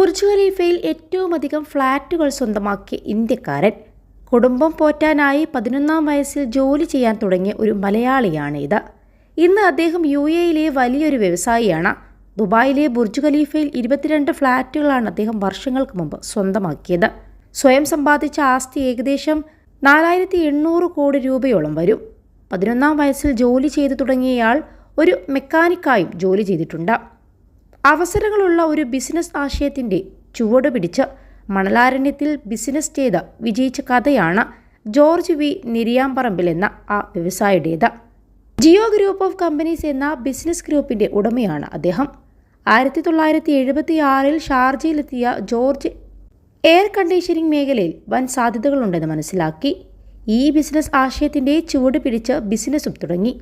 Burj ഖലീഫയിൽ ഏറ്റവും അധികം ഫ്ളാറ്റുകൾ സ്വന്തമാക്കിയ ഇന്ത്യക്കാരൻ കുടുംബം പോറ്റാനായി പതിനൊന്നാം വയസ്സിൽ ജോലി ചെയ്യാൻ തുടങ്ങിയ ഒരു മലയാളിയാണ് ഇത് ഇന്ന് അദ്ദേഹം യു എയിലെ വലിയൊരു വ്യവസായിയാണ്. ദുബായിലെ ബുർജ് ഖലീഫയിൽ ഇരുപത്തിരണ്ട് ഫ്ളാറ്റുകളാണ് അദ്ദേഹം വർഷങ്ങൾക്ക് മുമ്പ് സ്വന്തമാക്കിയത്. സ്വയം സമ്പാദിച്ച ആസ്തി ഏകദേശം നാലായിരത്തി എണ്ണൂറ് കോടി രൂപയോളം വരും. പതിനൊന്നാം വയസ്സിൽ ജോലി ചെയ്തു തുടങ്ങിയയാൾ ഒരു മെക്കാനിക്കായും ജോലി ചെയ്തിട്ടുണ്ട്. അവസരങ്ങളുള്ള ഒരു ബിസിനസ് ആശയത്തിന്റെ ചുവട് പിടിച്ച് മണലാരണ്യത്തിൽ ബിസിനസ് ചെയ്ത് വിജയിച്ച കഥയാണ് ജോർജ് വി. നിരിയാമ്പറമ്പിൽ എന്ന ആ വ്യവസായിയുടേത്. ജിയോ ഗ്രൂപ്പ് ഓഫ് കമ്പനീസ് എന്ന ബിസിനസ് ഗ്രൂപ്പിന്റെ ഉടമയാണ് അദ്ദേഹം. ആയിരത്തി തൊള്ളായിരത്തി എഴുപത്തി ആറിൽ ഷാർജയിലെത്തിയ ജോർജ് എയർ കണ്ടീഷനിംഗ് മേഖലയിൽ വൻ സാധ്യതകളുണ്ടെന്ന് മനസ്സിലാക്കി. ഈ ബിസിനസ് ആശയത്തിന്റെ ചുവട് പിടിച്ച് ബിസിനസ്സും തുടങ്ങി.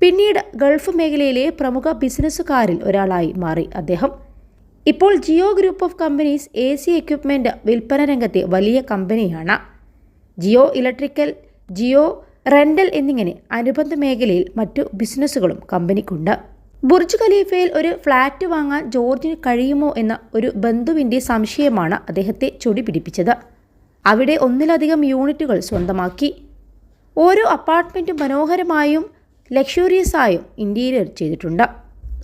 പിന്നീട് ഗൾഫ് മേഖലയിലെ പ്രമുഖ ബിസിനസ്സുകാരിൽ ഒരാളായി മാറി അദ്ദേഹം. ഇപ്പോൾ Jio group of companies A C equipment വിൽപ്പന രംഗത്തെ വലിയ കമ്പനിയാണ്. ജിയോ ഇലക്ട്രിക്കൽ ജിയോ റെന്റൽ എന്നിങ്ങനെ അനുബന്ധ മേഖലയിൽ മറ്റു ബിസിനസ്സുകളും കമ്പനിക്കുണ്ട്. ബുർജ് ഖലീഫയിൽ ഒരു ഫ്ലാറ്റ് വാങ്ങാൻ ജോർജിന് കഴിയുമോ എന്ന ഒരു ബന്ധുവിന്റെ സംശയമാണ് അദ്ദേഹത്തെ ചൊടി പിടിപ്പിച്ചത്. അവിടെ ഒന്നിലധികം യൂണിറ്റുകൾ സ്വന്തമാക്കി. ഓരോ അപ്പാർട്ട്മെന്റും മനോഹരമായും ലക്ഷൂറിയസായും ഇന്റീരിയർ ചെയ്തിട്ടുണ്ട്.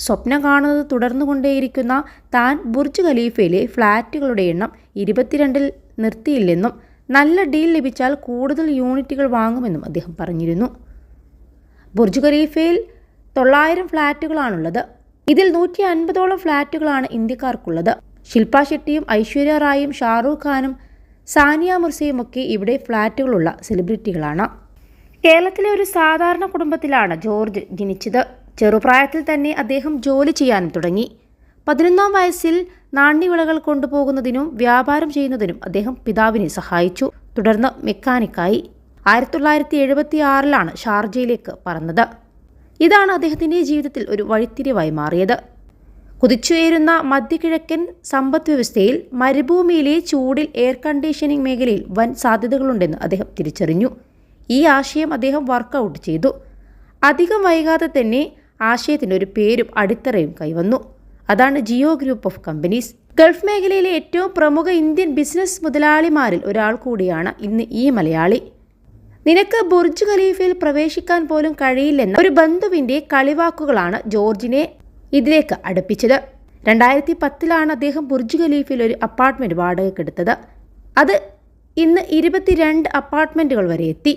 സ്വപ്നം കാണുന്നത് തുടർന്നു കൊണ്ടേയിരിക്കുന്ന താൻ ബുർജ് ഖലീഫയിലെ ഫ്ലാറ്റുകളുടെ എണ്ണം ഇരുപത്തിരണ്ടിൽ നിർത്തിയില്ലെന്നും നല്ല ഡീൽ ലഭിച്ചാൽ കൂടുതൽ യൂണിറ്റുകൾ വാങ്ങുമെന്നും അദ്ദേഹം പറഞ്ഞിരുന്നു. ബുർജ് ഖലീഫയിൽ തൊള്ളായിരം ഫ്ലാറ്റുകളാണുള്ളത് ഇതിൽ നൂറ്റി അൻപതോളം ഫ്ലാറ്റുകളാണ് ഇന്ത്യക്കാർക്കുള്ളത്. ശില്പ ഷെട്ടിയും ഐശ്വര്യ റായും ഷാറൂഖ് ഖാനും സാനിയ മിർസയും ഒക്കെ ഇവിടെ ഫ്ലാറ്റുകളുള്ള സെലിബ്രിറ്റികളാണ്. കേരളത്തിലെ ഒരു സാധാരണ കുടുംബത്തിലാണ് ജോർജ് ജനിച്ചത്. ചെറുപ്രായത്തിൽ തന്നെ അദ്ദേഹം ജോലി ചെയ്യാനും തുടങ്ങി. പതിനൊന്നാം വയസ്സിൽ നാണ്യവിളകൾ കൊണ്ടുപോകുന്നതിനും വ്യാപാരം ചെയ്യുന്നതിനും അദ്ദേഹം പിതാവിനെ സഹായിച്ചു. തുടർന്ന് മെക്കാനിക്കായി. ആയിരത്തി തൊള്ളായിരത്തി എഴുപത്തി ആറിലാണ് ഷാർജയിലേക്ക് പറന്നത്. ഇതാണ് അദ്ദേഹത്തിന്റെ ജീവിതത്തിൽ ഒരു വഴിത്തിരിവായി മാറിയത്. കുതിച്ചുയരുന്ന മധ്യകിഴക്കൻ സമ്പദ് വ്യവസ്ഥയിൽ മരുഭൂമിയിലെ ചൂടിൽ എയർ കണ്ടീഷനിംഗ് മേഖലയിൽ വൻ സാധ്യതകളുണ്ടെന്ന് അദ്ദേഹം തിരിച്ചറിഞ്ഞു. ഈ ആശയം അദ്ദേഹം വർക്കൗട്ട് ചെയ്തു. അധികം വൈകാതെ തന്നെ ആശയത്തിന് ഒരു പേരും അടിത്തറയും കൈവന്നു. അതാണ് Jio group of companies. Gulf മേഖലയിലെ ഏറ്റവും പ്രമുഖ ഇന്ത്യൻ ബിസിനസ് മുതലാളിമാരിൽ ഒരാൾ കൂടിയാണ് ഇന്ന് ഈ മലയാളി. നിനക്ക് ബുർജ് ഖലീഫയിൽ പ്രവേശിക്കാൻ പോലും കഴിയില്ലെന്ന ഒരു ബന്ധുവിന്റെ കളിവാക്കുകളാണ് ജോർജിനെ ഇതിലേക്ക് അടുപ്പിച്ചത്. രണ്ടായിരത്തി പത്തിലാണ് അദ്ദേഹം ബുർജ് ഖലീഫയിൽ ഒരു അപ്പാർട്ട്മെന്റ് വാടകയ്ക്കെടുത്തത്. അത് ഇന്ന് ഇരുപത്തിരണ്ട് അപ്പാർട്ട്മെന്റുകൾ വരെ എത്തി.